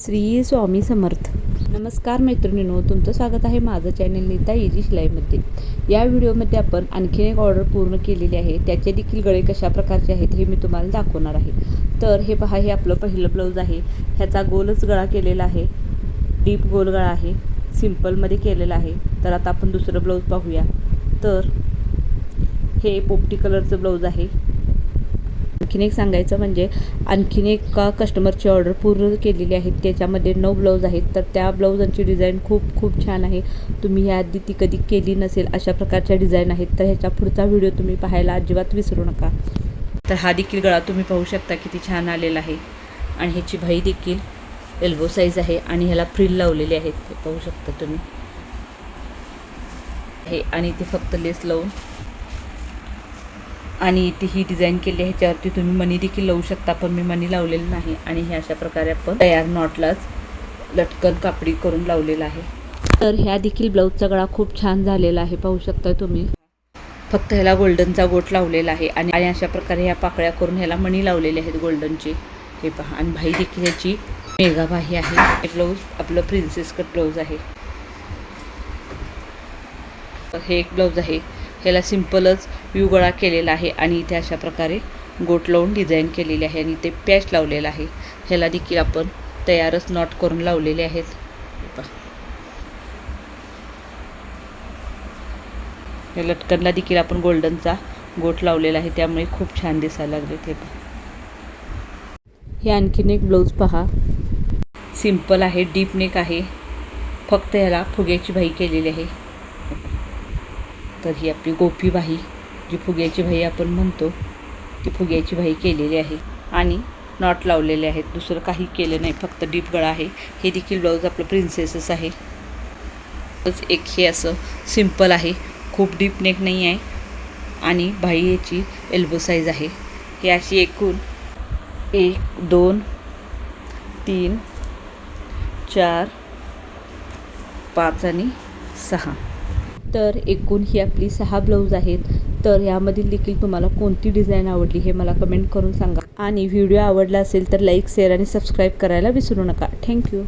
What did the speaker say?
श्री स्वामी समर्थ. नमस्कार मैत्रिणींनो तुमचं स्वागत आहे माझं चॅनल नीता इजी शिलाईमध्ये या व्हिडिओमध्ये आपण आणखीन एक ऑर्डर पूर्ण केलेली आहे. त्याचे देखील गळे कशा प्रकारचे आहेत हे मी तुम्हाला दाखवणार आहे. तर हे पहा हे आपलं पहिलं ब्लाऊज आहे. ह्याचा गोलच गळा केलेला आहे. डीप गोल गळा आहे. सिम्पलमध्ये केलेला आहे. तर आता आपण दुसरं ब्लाऊज पाहूया. तर हे पोपटी कलरचं ब्लाऊज आहे. आणखीन एक सांगायचं म्हणजे आणखीन एका कस्टमरची ऑर्डर पूर्ण केलेली आहे त्याच्यामध्ये नऊ ब्लाऊज आहेत तर त्या ब्लाऊजांची डिझाईन खूप खूप छान आहे. तुम्ही याआधी ती कधी केली नसेल अशा प्रकारच्या डिझाईन आहेत. तर ह्याचा पुढचा व्हिडिओ तुम्ही पाहायला अजिबात विसरू नका. तर हा देखील गळा तुम्ही पाहू शकता किती छान आलेला आहे. आणि ह्याची भाई देखील एल्बो साईज आहे आणि ह्याला फ्रिल लावलेली आहेत. ते पाहू शकता तुम्ही. हे आणि ते फक्त लेस लावून आणि इथे ही डिझाईन केली आहे ह्याच्यावरती तुम्ही मनी देखील लावू शकता पण मी मनी लावलेलं नाही आणि हे अशा प्रकारे आपण तयार नॉटलाच लटकन कापडी करून लावलेला आहे. तर ह्या देखील ब्लाऊजचा गळा खूप छान झालेला आहे पाहू शकता तुम्ही. फक्त ह्याला गोल्डनचा गोट लावलेला आहे आणि अशा प्रकारे ह्या पाकळ्या करून ह्याला मणी लावलेले आहेत गोल्डनचे. हे पहा आणि भाई देखील ह्याची मेगा भाई आहे. हे ब्लाऊज आपलं प्रिन्सेस कट ब्लाऊज आहे. हे एक ब्लाऊज आहे. ह्याला सिम्पलच व्यू केलेला आहे आणि इथे अशा प्रकारे गोट लावून डिझाईन केलेली आहे आणि इथे पॅच लावलेला आहे. ह्याला देखील आपण तयारच नॉट करून लावलेले आहेत. या लटकनला देखील आपण गोल्डनचा गोट लावलेला आहे. त्यामुळे खूप छान दिसायला लागले ते पहा. हे आणखीन एक ब्लाऊज पहा. सिंपल आहे डीप नेक आहे. फक्त ह्याला फुग्याची भाई केलेली आहे. तर ही आपली गोपी बाही जी फुग्याची भाई आपण म्हणतो ती फुग्याची भाई केलेली आहे आणि नॉट लावलेले आहेत. दुसरं काही केलं नाही. फक्त डीप गळा आहे. हे देखील ब्लाऊज आपलं प्रिन्सेसच आहे. एक हे असं सिंपल आहे. खूप डीप नेक नाही आहे आणि भाई याची एल्बो साईज आहे. हे अशी एकूण एक दोन तीन चार पाच आणि सहा. तर एकूण ही आपली सहा ब्लाऊज आहेत. तर यामधील देखील तुम्हाला कोणती डिझाईन आवडली हे मला कमेंट करून सांगा. आणि व्हिडिओ आवडला असेल तर लाईक शेअर आणि सबस्क्राईब करायला विसरू नका. थँक्यू